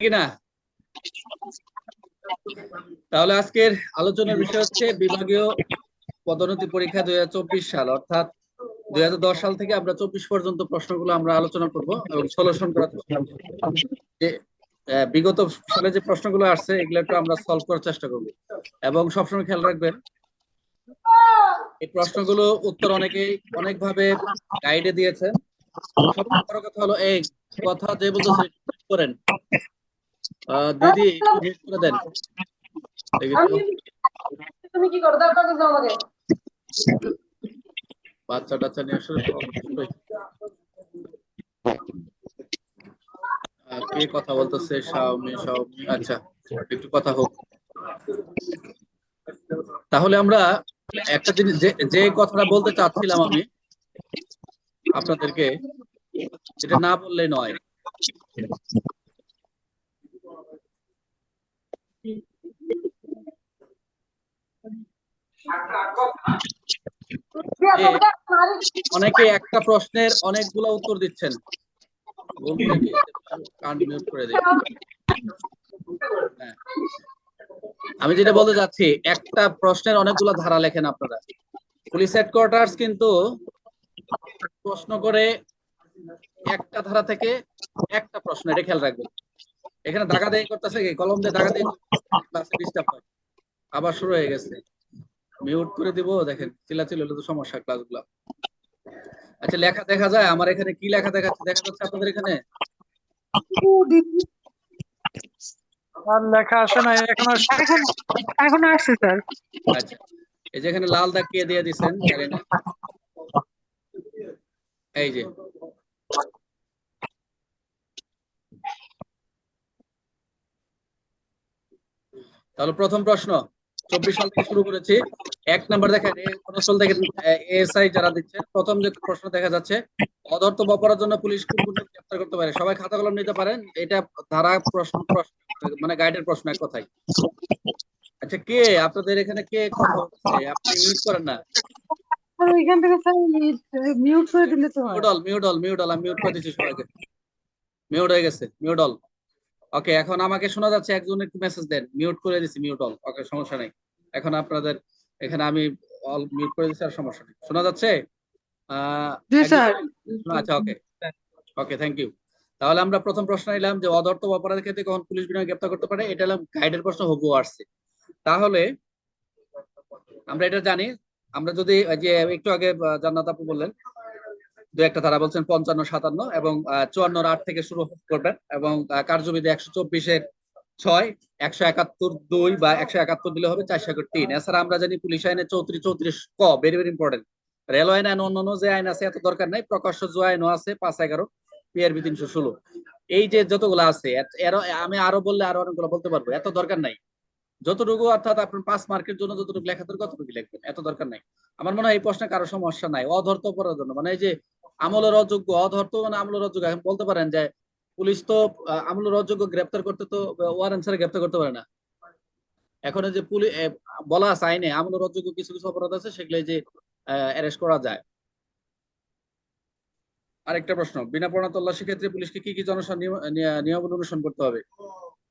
কিনা? তাহলে আজকের আলোচনার বিষয় হচ্ছে বিভাগীয় পদোন্নতি পরীক্ষা দুই হাজার চব্বিশ সাল, অর্থাৎ দুই সাল থেকে আমরা চব্বিশ পর্যন্ত প্রশ্নগুলো আমরা আলোচনা করব এবং সলিউশন করার যে বিগত সালে যে প্রশ্নগুলো আসছে, এগুলো একটু আমরা সলভ করার চেষ্টা করব। এবং সবসময় খেয়াল রাখবেন, এই প্রশ্নগুলো উত্তর অনেকেই অনেকভাবে গাইডে দিয়েছেন সবচেয়ে বড় কথা হলো এই, কথা যে বলতেছে, করেন। দিদি একটু করে দেন। তুমি কি করো? কাগজ দাও আমাকে। বাচ্চা টাচ্চা নিয়ে আসলে কে কথা বলতেছে? Xiaomi Xiaomi. আচ্ছা একটু কথা হোক। তাহলে আমরা একটা জিনিস যে যে কথাটা বলতে চাচ্ছিলাম আমি আপনাদেরকে এটা না বললেই নয়। অনেকে একটা প্রশ্নের অনেকগুলো উত্তর দিচ্ছেন। হ্যাঁ। আমি যেটা বলতে যাচ্ছি, একটা প্রশ্নের অনেকগুলো ধারা লেখেন আপনারা। পুলিশ হেডকোয়ার্টার্স কিন্তু প্রশ্ন করে একটা ধারা থেকে একটা প্রশ্ন, এটা খেয়াল রাখবেন। এখানে দাগা দেই করতেছে কলম দিয়ে দাগা দিয়ে আবার শুরু হয়ে গেছে। মিউট করে দিব দেখেন চিল্লাচিল্লি হলে তো সমস্যা ক্লাসগুলো আচ্ছা লেখা দেখা যায় আমার এখানে কি লেখা দেখাচ্ছে? দেখা যাচ্ছে আপনাদের এখানে? আর লেখা আসে না এখন এখন এখন আসছে স্যার। আচ্ছা এই যে এখানে লাল দাগ কে দিয়ে দিছেন জানি এই যে। তাহলে প্রথম প্রশ্ন। চব্বিশ সাল থেকে শুরু করেছি। এক নাম্বার দেখেন এই কনস্টেবল দেখেন এএসআই যারা দিচ্ছে প্রথম যে প্রশ্ন দেখা যাচ্ছে অধর্তব অপরাধের জন্য পুলিশ কোন কোন গ্রেফতার করতে পারে। সবাই খাতা কলম নিতে পারেন এটা ধারা প্রশ্ন মানে গাইডের প্রশ্ন এক কথায়। আচ্ছা কে? আপনাদের এখানে কে কথা আপনি মিউট করেন না। ওইখান থেকে স্যার মিউট করে দিলে তো হয়। মিউডল মিউডল মিউডল আমি মিউট করে দিচ্ছি সবাইকে। মিউট হয়ে গেছে মিউডল ওকে এখন আমাকে শোনা যাচ্ছে একজন একটু মেসেজ দেন। মিউট করে দিছি মিউট অল ওকে সমস্যা নেই। এখন আপনাদের এখানে আমি অল মিউট করে দিচ্ছি আর সমস্যা নেই। শোনা যাচ্ছে? জি স্যার। আচ্ছা ওকে ওকে থ্যাংক ইউ তাহলে আমরা প্রথম প্রশ্ন নিলাম যে অদর্থ অপরাধের ক্ষেত্রে কখন পুলিশ বিনয় গ্রেপ্তার করতে পারে? এটা হলাম গাইডের প্রশ্ন হবু আসছে। তাহলে আমরা এটা জানি। আমরা যদি যে একটু আগে জান্নাত আপু বললেন দু একটা তারা বলছেন পঞ্চান্ন, সাতান্ন এবং চুয়ান্নর আট থেকে শুরু করবেন এবং কার্যবিধি একশো চব্বিশের ছয়, একশো একাত্তর দুই বা একশো একাত্তর দিলে হবে চারশো একাত্তর তিন। এছাড়া আমরা জানি পুলিশ আইনে চৌত্রিশ চৌত্রিশ ক ভেরি ভেরি ইম্পর্টেন্ট রেল আইন অন্যান্য যে আইন আছে, এত দরকার নাই। প্রকাশ্য যে আইনও আছে, পাঁচ এগারো পিআরবি তিনশো ষোলো। এই যে যতগুলো আছে আমি আরও বললে আরও অনেকগুলো বলতে পারব, এত দরকার নাই। যতটুকু অর্থাৎ আপনার পাঁচ মার্কের জন্য যতটুকু লেখা দরকার ততটুকু লিখবেন, এত দরকার নাই। আমার মনে হয় এই প্রশ্নে কারও সমস্যা নাই, অধর্ত অপরাধের জন্য। মানে এই যে আমলের অযোগ্য অধর্ত মানে আমলের অযোগ্য এখন বলতে পারেন যে পুলিশ তো আমলের অযোগ্য গ্রেপ্তার করতে তো ওয়ারেন্ট ছাড়া গ্রেপ্তার করতে পারে না। এখন যে পুলিশ বলা আছে আইনে আমলের অযোগ্য কিছু কিছু অপরাধ আছে, সেগুলো যে অ্যারেস্ট করা যায়। আরেকটা প্রশ্ন, বিনা পড়া তল্লাশি ক্ষেত্রে পুলিশকে কি কি জনসন নিয়ম, নিয়া- অনুসরণ করতে হবে?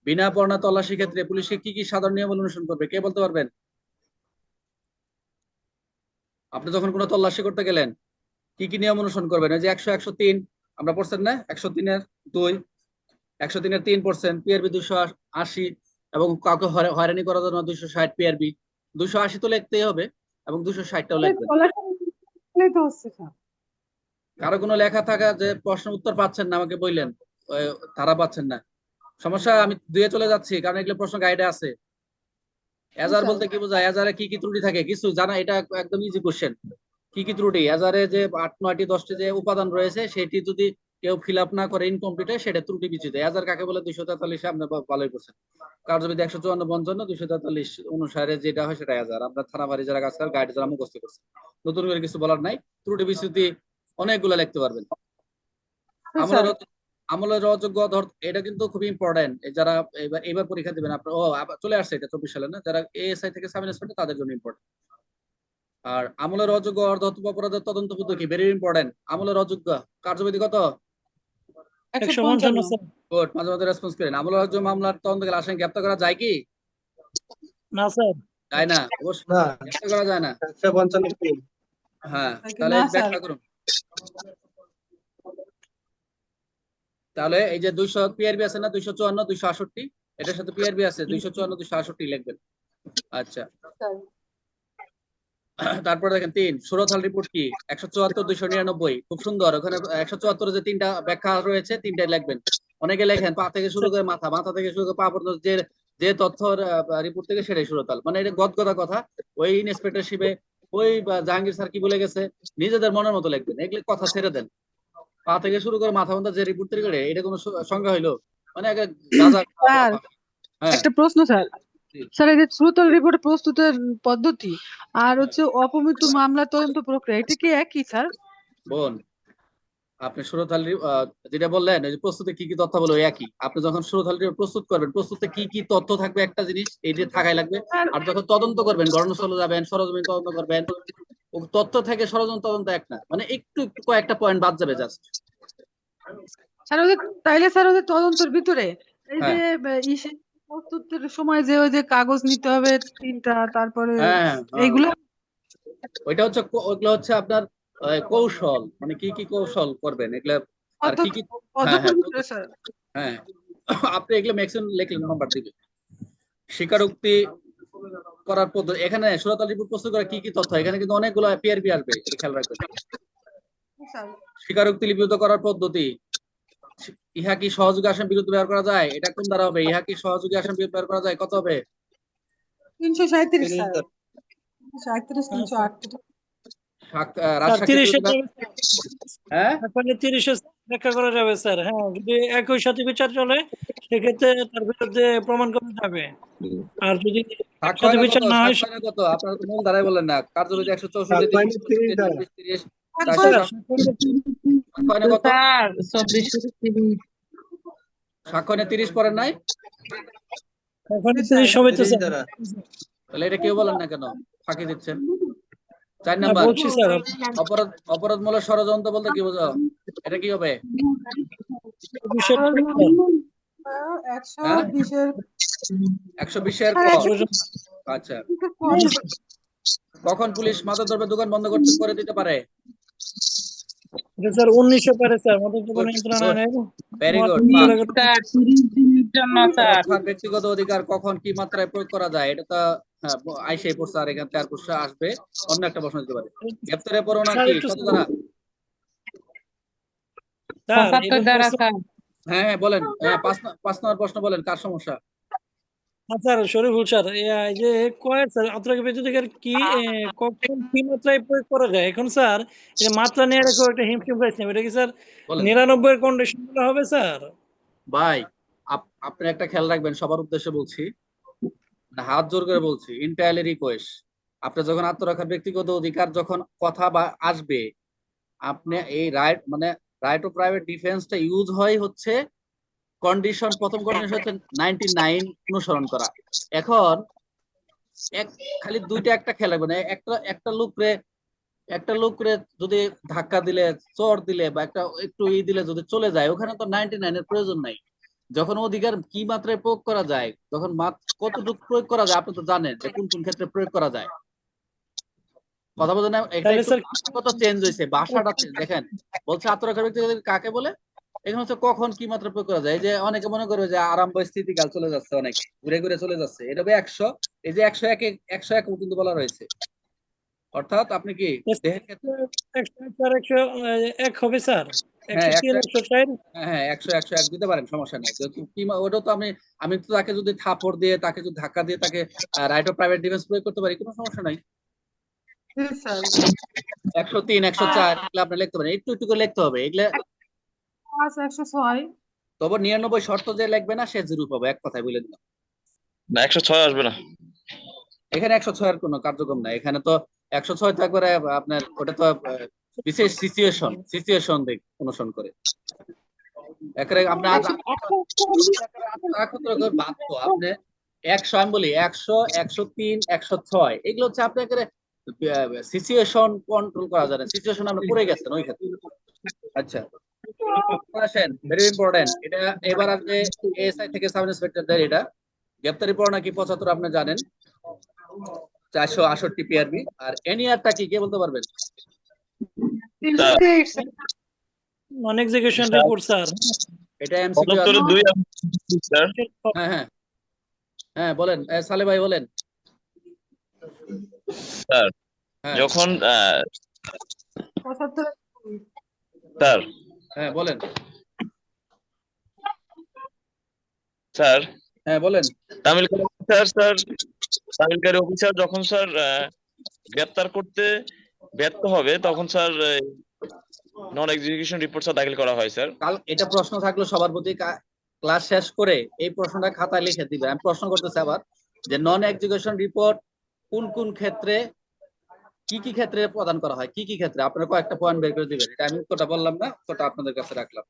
বিনা পড়া তল্লাশি ক্ষেত্রে পুলিশকে কি কি সাধারণ নিয়ম অনুসরণ করবে? কে বলতে পারবেন? আপনি যখন কোনো তল্লাশি করতে গেলেন কি কি নিয়ম অনুসরণ করবেন? ওই যে একশো একশো তিন আমরা পড়ছেন না? একশো তিনের দুই একশো তিনের তিন পড়ছেন পিআরবি দুশো আশি এবং কাউকে হয়রানি করার জন্য দুশো ষাট পিআরবি দুশো আশি তো লিখতেই হবে এবং দুশো ষাটটাও লিখবেন। কারও কোনো লেখা থাকা যে প্রশ্ন উত্তর পাচ্ছেন না আমাকে বললেন তারা পাচ্ছেন না। সমস্যা আমি দুয়ে চলে যাচ্ছি কারণ এগুলো প্রশ্ন গাইডে আছে। এজার আচ্ছা। বলতে কি বোঝায়? এজারে কি কি ত্রুটি থাকে? কিছু জানা এটা একদম ইজি কোশ্চেন কি কি ত্রুটি? এজারে যে আট নয়টি দশটি যে উপাদান রয়েছে সেটি যদি কেউ ফিল আপ না করে ইনকমপ্লিট হয় সেটা ত্রুটি বিচিত এজার কাকে বলে? দুইশো তেতাল্লিশে আপনি বা- ভালোই করছেন। কার্যবিধি একশো চুয়ান্ন পঞ্চান্ন দুইশো তেতাল্লিশ অনুসারে যেটা হয় সেটা এজার আমরা থানা বাড়ি যারা কাজ করে গাইড যারা মুখস্থ করছে। নতুন করে কিছু বলার নাই। ত্রুটি বিচ্যুতি অনেকগুলো লিখতে পারবেন। আমলের আমলের অযোগ্য ধর এটা কিন্তু খুব ইম্পর্টেন্ট যারা এবার এবার পরীক্ষা দিবেন আপনার ও চলে আসছে এটা চব্বিশ সালে না? যারা এএসআই থেকে সাব ইন্সপেক্টর তাদের জন্য ইম্পর্টেন্ট আর আমলের অযোগ্য অর্ধ অপরাধের তদন্ত পদ্ধতি ভেরি ইম্পর্টেন্ট আমলের অযোগ্য কার্যবিধি কত? কোর্ট মাঝে মাঝে রেসপন্স করেন। আমল হজ মামলার তদন্তকালে আসামি গ্রেপ্তার করা যায় কি? না স্যার যায় না? অবশ্যই না। গ্রেপ্তার করা যায় না? হ্যাঁ তাহলে ব্যাখ্যা করুন। তাহলে এই যে দুইশো পিআরবি আছে না দুইশো চুয়ান্ন দুইশো আষট্টি এটার সাথে পিআরবি আছে দুইশো চুয়ান্ন দুইশো আষট্টি লিখবেন। আচ্ছা। স্যার তারপরে দেখেন তিন সুরথাল রিপোর্ট কি? একশো চুয়াত্তর দুইশো নিরানব্বই। খুব সুন্দর। ওখানে একশো চুয়াত্তর যে তিনটা ব্যাখ্যা রয়েছে তিনটাই লিখবেন। অনেকে লেখেন পা থেকে শুরু করে মাথা মাথা থেকে শুরু করে পা পর্যন্ত যে যে তথ্য রিপোর্ট থেকে সেটাই সুরতাল মানে এটা গদগদা কথা। ওই ইন্সপেক্টরশিপে ওই জাহাঙ্গীর স্যার কি বলে গেছে? নিজেদের মনের মতো লিখবেন। এগুলো কথা ছেড়ে দেন। পা থেকে শুরু করে মাথা পর্যন্ত যে রিপোর্ট তৈরি করে এটা কোনো সংখ্যা হইল? মানে হ্যাঁ। একটা প্রশ্ন স্যার। স্যার এই যে শ্রোতার রিপোর্ট প্রস্তুতের পদ্ধতি আর হচ্ছে অপমৃত্যু মামলা তদন্ত প্রক্রিয়া এটা কি একই স্যার? বোন আপনি সুরতাল যেটা বললেন ওই যে প্রস্তুতে কি কি তথ্য বলো একই? আপনি যখন সুরতাল প্রস্তুত করবেন প্রস্তুতে কি কি তথ্য থাকবে একটা জিনিস এই যে থাকাই লাগবে। আর যখন তদন্ত করবেন ঘটনাস্থলে যাবেন সরজমিন তদন্ত করবেন তথ্য থেকে সরজমিন তদন্ত এক না মানে একটু একটু কয়েকটা পয়েন্ট বাদ যাবে জাস্ট স্যার ওদের তাইলে স্যার ওদের তদন্তের ভিতরে এই যে হ্যাঁ। প্রস্তুতের সময় যে ওই যে কাগজ নিতে হবে তিনটা তারপরে হ্যাঁ হ্যাঁ। এইগুলো ওইটা হচ্ছে ওইগুলো হচ্ছে আপনার কৌশল মানে কি কি কৌশল করবেন? এগুলা আর কি কি হ্যাঁ। হ্যাঁ আপনি এগুলো ম্যাক্সিমাম লিখলেন নাম্বার দিকে স্বীকারোক্তি করার পদ্ধতি এখানে সুরতাল রিপোর্ট প্রস্তুত করা কি কি তথ্য? এখানে কিন্তু অনেকগুলো পিআরবি আসবে খেয়াল রাখবেন। স্বীকারোক্তি লিপিবদ্ধ করার পদ্ধতি ইহা কি সহযোগী আসাম বিরুদ্ধে ব্যবহার করা যায় এটা কোন দ্বারা হবে ইহা কি সহযোগী আসাম বিরুদ্ধে ব্যবহার করা যায় কত হবে তিনশো সাঁত্রিশ সাঁত্রিশ তিনশো আটত্রিশ হ্যাঁ হ্যাঁ একই সাথে বিচার চলে সেক্ষেত্রে তার বিরুদ্ধে প্রমাণ করা যাবে আর যদি বিচার না হয় আপনারা তো মূল ধারায় না কার্যবিধি একশো চৌষট্টি তিরিশ পরের নাই। তাহলে এটা কেউ বলেন না কেন? ফাঁকি দিচ্ছেন। চার নাম্বার। অপরাধ অপরাধমূলক ষড়যন্ত্র বলতে কি বোঝো এটা কি হবে? একশো? বিশের হ্যাঁ, আচ্ছা। কখন পুলিশ মাদক দ্রব্যের দোকান বন্ধ করতে করে দিতে পারে? স্যার উনিশশো পারে স্যার। নিয়ন্ত্রণ ব্যক্তিগত অধিকার কখন কি মাত্রায় প্রয়োগ করা যায় এটা তো হ্যাঁ আইসাই পড়ছে আর এখান থেকে আর প্রশ্ন আসবে। অন্য একটা প্রশ্ন দিতে পারে। গ্রেপ্তারের কি হ্যাঁ হ্যাঁ বলেন। হ্যাঁ পাঁচ ন- পাঁচ নম্বর প্রশ্ন বলেন কার সমস্যা? হ্যাঁ স্যার শরীফুল স্যার এই যে কয় স্যার আত্মরাকে বেতনিকার কি কখন কি মাত্রায় প্রয়োগ করা যায়? এখন স্যার যে মাত্রা নিয়ে রেখে একটা হিমশিম খাইছে এটা কি স্যার নিরানব্বই এর কন্ডিশন হবে স্যার? ভাই আপ- আপনি একটা খেয়াল রাখবেন সবার উদ্দেশ্যে বলছি হাত জোর করে বলছি ইন্টায়ারলি রিকোয়েস্ট আপনি যখন আত্মরক্ষার ব্যক্তিগত অধিকার যখন কথা বা আসবে আপনি এই রাইট মানে রাইট অফ প্রাইভেট ডিফেন্সটা ইউজ হয় হচ্ছে কন্ডিশন প্রথম কন্ডিশন হচ্ছে নাইনটি নাইন অনুসরণ করা। এখন এক খালি দুইটা একটা রাখবেন এ- একটা একটা লোকরে একটা লোকরে যদি ধাক্কা দিলে চর দিলে বা একটা একটু ই দিলে যদি চলে যায় ওখানে তো নাইনটি নাইনের প্রয়োজন নাই। যখন অধিকার কি মাত্রায় প্রয়োগ করা যায় তখন কতটুকু প্রয়োগ করা যায় আপনি তো জানেন যে কোন কোন ক্ষেত্রে প্রয়োগ করা যায়। কথা বলছেন না? ভাষাগত চেঞ্জ হয়েছে ভাষাটা দেখেন। বলছে আত্মরক্ষার ব্যক্তি কাকে বলে? এখানে হচ্ছে কখন কি মাত্রা প্রয়োগ করা যায়? এই যে অনেকে মনে করবে যে আরম্ভ স্থিতিকাল চলে যাচ্ছে অনেকে ঘুরে ঘুরে চলে যাচ্ছে। এটা হবে একশো এই যে একশো এক একশো এক কিন্তু বলা রয়েছে। অর্থাৎ আপনি কি দেহের ক্ষেত্রে একশো এক হবে স্যার। হ্যাঁ, একশো- একশো চার। হ্যাঁ হ্যাঁ একশো একশো এক দিতে পারেন সমস্যা নেই। ওটা তো আমি আমি তো তাকে যদি থাপড় দিয়ে তাকে যদি ধাক্কা দিয়ে তাকে রাইট অফ প্রাইভেট ডিফেন্স প্রয়োগ করতে পারি কোনো সমস্যা নাই। একশো তিন একশো চার এগুলো আপনি লিখতে পারেন। একটু একটু করে লিখতে হবে। এগুলো তবে নিরানব্বই শর্ত যে লিখবে না সে জিরো পাবে। এক কথায় বলে দিলাম। না একশো ছয় আসবে না। এখানে একশো ছয়ের কোনো কার্যক্রম নাই। এখানে তো একশো ছয় তো একবারে আপনার ওটা তো বিশেষ সিচুয়েশন সিচুয়েশন দিক অনুসরণ করে। একেবারে আপনার বাধ্য আপনি একশো আমি বলি একশো একশো তিন একশো ছয়। এগুলো হচ্ছে আপনি একেবারে সিচুয়েশন কন্ট্রোল করা যায় না। সিচুয়েশন আপনি পড়ে গেছেন ওই ক্ষেত্রে। আচ্ছা। আসেন ভেরি ইম্পর্টেন্ট এটা এবার আসবে এসআই থেকে সাব ইন্সপেক্টরদের এটা। গ্রেপ্তারি পরোয়ানা কি পঁচাত্তর আপনি জানেন। চারশো আষট্টি পিআরবি আর এনিয়ারটা কি কে বলতে পারবেন? নন এক্সিকিউশন রিপোর্ট স্যার এটা এমসিকিউ স্যার হ্যাঁ হ্যাঁ। হ্যাঁ বলেন সালে ভাই বলেন। স্যার হ্যাঁ। যখন স্যার হ্যাঁ বলেন। স্যার। হ্যাঁ বলেন। তামিলকারী অফিসার স্যার। তামিলকারী অফিসার যখন স্যার আহ, গ্রেপ্তার করতে ব্যর্থ হবে তখন sir non execution report sir দাখিল করা হয় স্যার। কাল এটা প্রশ্ন থাকল সবার প্রতি ক্লাস শেষ করে এই প্রশ্নটা খাতায় লিখে দিবে। আমি প্রশ্ন করতেছি আবার যে নন এক্সিকিউশন রিপোর্ট কোন কোন ক্ষেত্রে কি কি ক্ষেত্রে প্রদান করা হয়? কি কি ক্ষেত্রে? আপনার কয়েকটা পয়েন্ট বের করে দিবেন। এটা আমি উত্তরটা বললাম না উত্তরটা আপনাদের কাছে রাখলাম।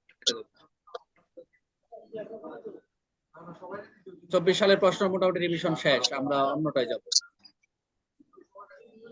চব্বিশ সালের প্রশ্ন মোটামুটি রিভিশন শেষ, আমরা অন্যটায় যাব।